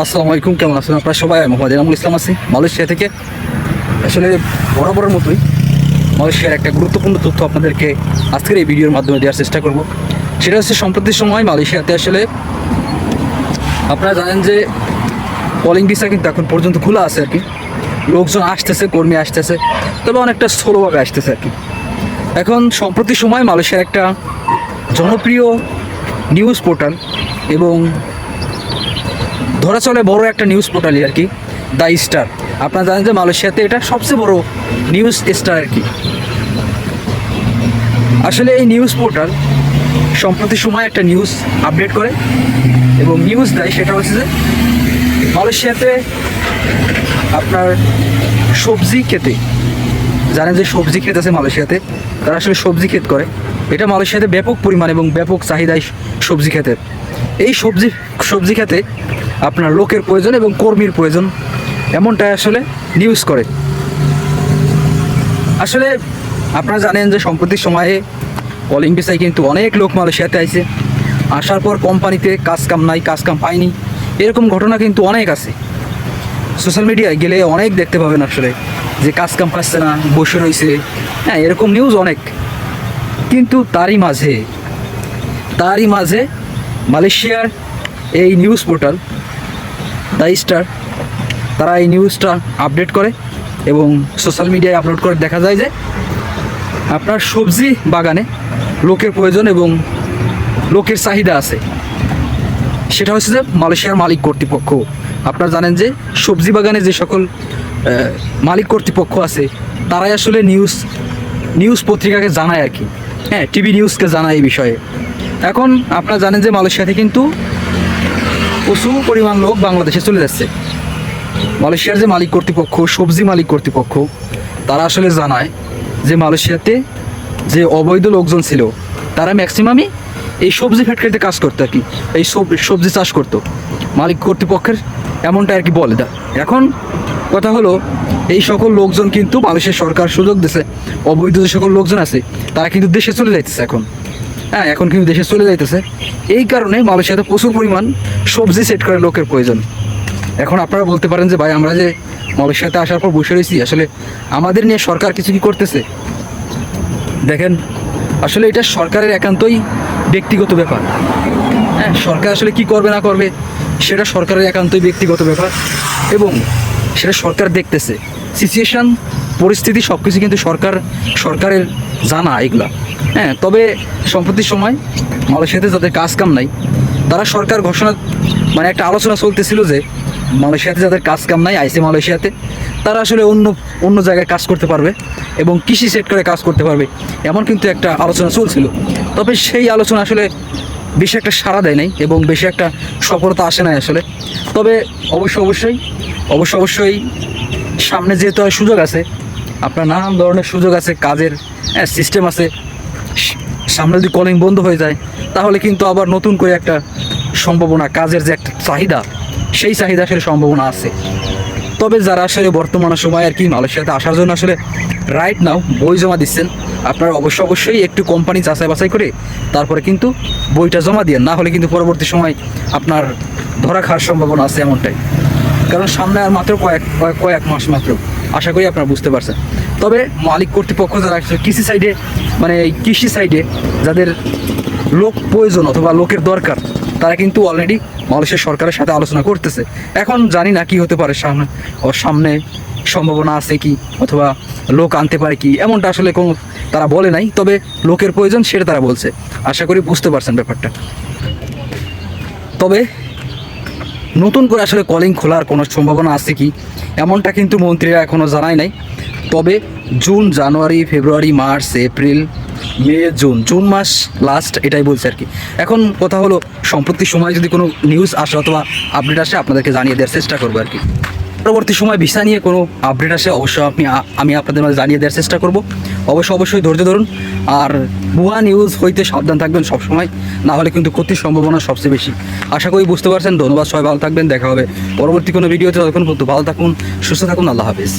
আসসালামু আলাইকুম, কেমন আছেন আপনারা সবাই? আমি মোহাম্মদ এনামুল ইসলাম আছি, মালয়েশিয়া থেকে। আসলে বরাবরের মতোই মালয়েশিয়ার একটা গুরুত্বপূর্ণ তথ্য আপনাদেরকে আজকের এই ভিডিওর মাধ্যমে দেওয়ার চেষ্টা করব। সেটা হচ্ছে সম্প্রতি সময় মালয়েশিয়াতে আসলে আপনারা জানেন যে কলিং ভিসা কিন্তু এখন পর্যন্ত খোলা আছে আর কি। লোকজন আসতেছে, কর্মী আসতেছে, তবে অনেকটা স্লোভাবে আসতেছে আর কি। এখন সম্প্রতি সময় মালয়েশিয়ার একটা জনপ্রিয় নিউজ পোর্টাল এবং ধরা চলে বড় একটা নিউজ পোর্টালই আর কি দ্য স্টার আপনারা জানেন যে মালয়েশিয়াতে এটা সবচেয়ে বড় নিউজ স্টার আর কি। আসলে এই নিউজ পোর্টাল সম্প্রতি সময় একটা নিউজ আপডেট করে, এবং নিউজ দেয় সেটা হচ্ছে যে মালয়েশিয়াতে আপনার সবজি খেতে, জানেন যে সবজি ক্ষেত আছে মালয়েশিয়াতে, তারা আসলে সবজি ক্ষেত করে। এটা মালয়েশিয়াতে ব্যাপক পরিমাণ এবং ব্যাপক চাহিদায় সবজি ক্ষেতের এই সবজি সবজি খেতে আপনার লোকের প্রয়োজন এবং কর্মীর প্রয়োজন। এমনটাই আসলে নিউজ করে। আসলে আপনারা জানেন যে সম্প্রতি সময়ে কলিং ভিসায় কিন্তু অনেক লোক মালয়েশিয়াতে আইছে। আসার পর কোম্পানিতে কাজ কাম নাই, কাজ কাম পায়নি। এরকম ঘটনা কিন্তু অনেক আছে। সোশ্যাল মিডিয়ায় গেলে অনেক দেখতে পাবেন আসলে যে কাজ কাম পাচ্ছে না, বসে রয়েছে। হ্যাঁ এরকম নিউজ অনেক। কিন্তু তারই মাঝে তারই মাঝে মালয়েশিয়ার এই নিউজ পোর্টাল, দ্য স্টার, তারা এই নিউজটা আপডেট করে এবং সোশ্যাল মিডিয়ায় আপলোড করে দেখা যায় যে আপনার সবজি বাগানে লোকের প্রয়োজন এবং লোকের চাহিদা আছে। সেটা হচ্ছে যে মালয়েশিয়ার মালিক কর্তৃপক্ষ। আপনারা জানেন যে সবজি বাগানে যে সকল মালিক কর্তৃপক্ষ আছে, তারাই আসলে নিউজ নিউজ পত্রিকাকে জানায় আর কি। হ্যাঁ টিভি নিউজকে জানায় এই বিষয়ে। এখন আপনারা জানেন যে মালয়েশিয়াতে কিন্তু প্রচুর পরিমাণ লোক বাংলাদেশে চলে যাচ্ছে। মালয়েশিয়ার যে মালিক কর্তৃপক্ষ, সবজি মালিক কর্তৃপক্ষ, তারা আসলে জানায় যে মালয়েশিয়াতে যে অবৈধ লোকজন ছিল, তারা ম্যাক্সিমামই এই সবজি ফ্যাক্টরিতে কাজ করতো আর কি, এই সব- সবজি চাষ করতো। মালিক কর্তৃপক্ষের এমনটা আর কি বলে দা এখন কথা হলো, এই সকল লোকজন কিন্তু মালয়েশিয়ার সরকার সুযোগ দিছে, অবৈধ যে সকল লোকজন আছে, তারা কিন্তু দেশে চলে যাইতেছে এখন। হ্যাঁ এখন কিন্তু দেশে চলে যাইতেছে। এই কারণে মালয়েশিয়াতে প্রচুর পরিমাণ সবজি সেট করার লোকের প্রয়োজন। এখন আপনারা বলতে পারেন যে, ভাই, আমরা যে মালয়েশিয়াতে আসার পর বসে রয়েছি, আসলে আমাদের নিয়ে সরকার কিছু কি করতেছে? দেখেন, আসলে এটা সরকারের একান্তই ব্যক্তিগত ব্যাপার। হ্যাঁ সরকার আসলে কি করবে, না করবে, সেটা সরকারের একান্তই ব্যক্তিগত ব্যাপার এবং সেটা সরকার দেখতেছে। সিচুয়েশান পরিস্থিতি সব কিছু কিন্তু সরকার, সরকারের জানা এগুলা। হ্যাঁ তবে সম্প্রতি সময় মালয়েশিয়াতে যাদের কাজ কাম নাই, তারা সরকার ঘোষণা মানে একটা আলোচনা চলতেছিল যে মালয়েশিয়াতে যাদের কাজ কাম নাই, আইসি মালয়েশিয়াতে, তারা আসলে অন্য অন্য জায়গায় কাজ করতে পারবে এবং কৃষি সেক্টরে কাজ করতে পারবে, এমন কিন্তু একটা আলোচনা চলছিল। তবে সেই আলোচনা আসলে বেশি একটা সাড়া দেয় নাই এবং বেশি একটা সফলতা আসে নাই আসলে। তবে অবশ্য অবশ্যই অবশ্য অবশ্যই সামনে যেহেতু সুযোগ আছে, আপনার নানান ধরনের সুযোগ আছে, কাজের হ্যাঁ সিস্টেম আছে স- সামনে যদি কলিং বন্ধ হয়ে যায়, তাহলে কিন্তু আবার নতুন করে একটা সম্ভাবনা, কাজের যে একটা চাহিদা, সেই চাহিদা আসলে সম্ভাবনা আছে। তবে যারা আসলে বর্তমান সময় আর কি মালয়েশিয়াতে আসার জন্য আসলে রাইট নাও বই জমা দিচ্ছেন, আপনারা অবশ্য অবশ্যই একটু কোম্পানি যাচাই বাছাই করে তারপরে কিন্তু বইটা জমা দিয়ে, না হলে কিন্তু পরবর্তী সময় আপনার ধরা খাওয়ার সম্ভাবনা আছে এমনটাই। কারণ সামনে আর মাত্র কয়েক কয়েক মাস মাত্র। আশা করি আপনারা বুঝতে পারছেন। তবে মালিক কর্তৃপক্ষ যারা কৃষি সাইডে মানে এই কৃষি সাইডে যাদের লোক প্রয়োজন অথবা লোকের দরকার, তারা কিন্তু অলরেডি মালয়েশিয়ার সরকারের সাথে আলোচনা করতেছে। এখন জানি না কি হতে পারে সামনে, ও সামনে সম্ভাবনা আছে কি, অথবা লোক আনতে পারে কি, এমনটা আসলে কোনো তারা বলে নাই, তবে লোকের প্রয়োজন সেটা তারা বলছে। আশা করি বুঝতে পারছেন ব্যাপারটা। তবে নতুন করে আসলে কলিং খোলার কোনো সম্ভাবনা আছে কি, এমনটা কিন্তু মন্ত্রীরা এখনও জানায় নাই। তবে জুন, জানুয়ারি, ফেব্রুয়ারি, মার্চ, এপ্রিল, মে, জুন জুন মাস লাস্ট এটাই বলছে আর কি। এখন কথা হলো, সম্প্রতি সময় যদি কোনো নিউজ আসে অথবা আপডেট আসে, আপনাদেরকে জানিয়ে দেওয়ার চেষ্টা করব আর কি। পরবর্তী সময় ভিসা নিয়ে কোনো আপডেট আসে, অবশ্যই আপনি আমি আপনাদের মাঝে জানিয়ে দেওয়ার চেষ্টা করব। অবশ্যই অবশ্যই ধৈর্য ধরুন। আর ভুয়া নিউজ হইতে সাবধান থাকবেন সবসময়, না হলে কিন্তু ক্ষতির সম্ভাবনা সবচেয়ে বেশি। আশা করি বুঝতে পারছেন। ধন্যবাদ, সবাই ভালো থাকবেন। দেখা হবে পরবর্তী কোনো ভিডিওতে ততক্ষণ পর্যন্ত ভালো থাকুন, সুস্থ থাকুন। আল্লাহ হাফিজ।